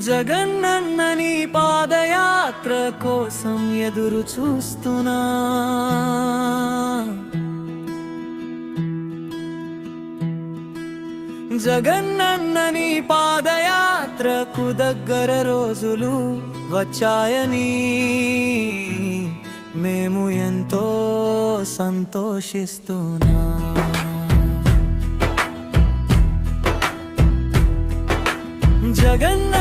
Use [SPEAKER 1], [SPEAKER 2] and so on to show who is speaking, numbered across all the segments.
[SPEAKER 1] జగన్నన్నని పాదయాత్ర కోసం ఎదురు చూస్తున్నా. జగన్నన్నని పాదయాత్రకు దగ్గర రోజులు వచ్చాయని మేము ఎంతో సంతోషిస్తున్నా. జగన్న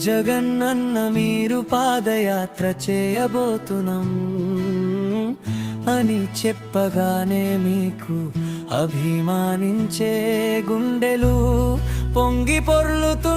[SPEAKER 1] జగన్నన్న మీరు పాదయాత్ర చేయబోతున్నాం అని చెప్పగానే మీకు అభిమానించే గుండెలు పొంగి పొర్లుతూ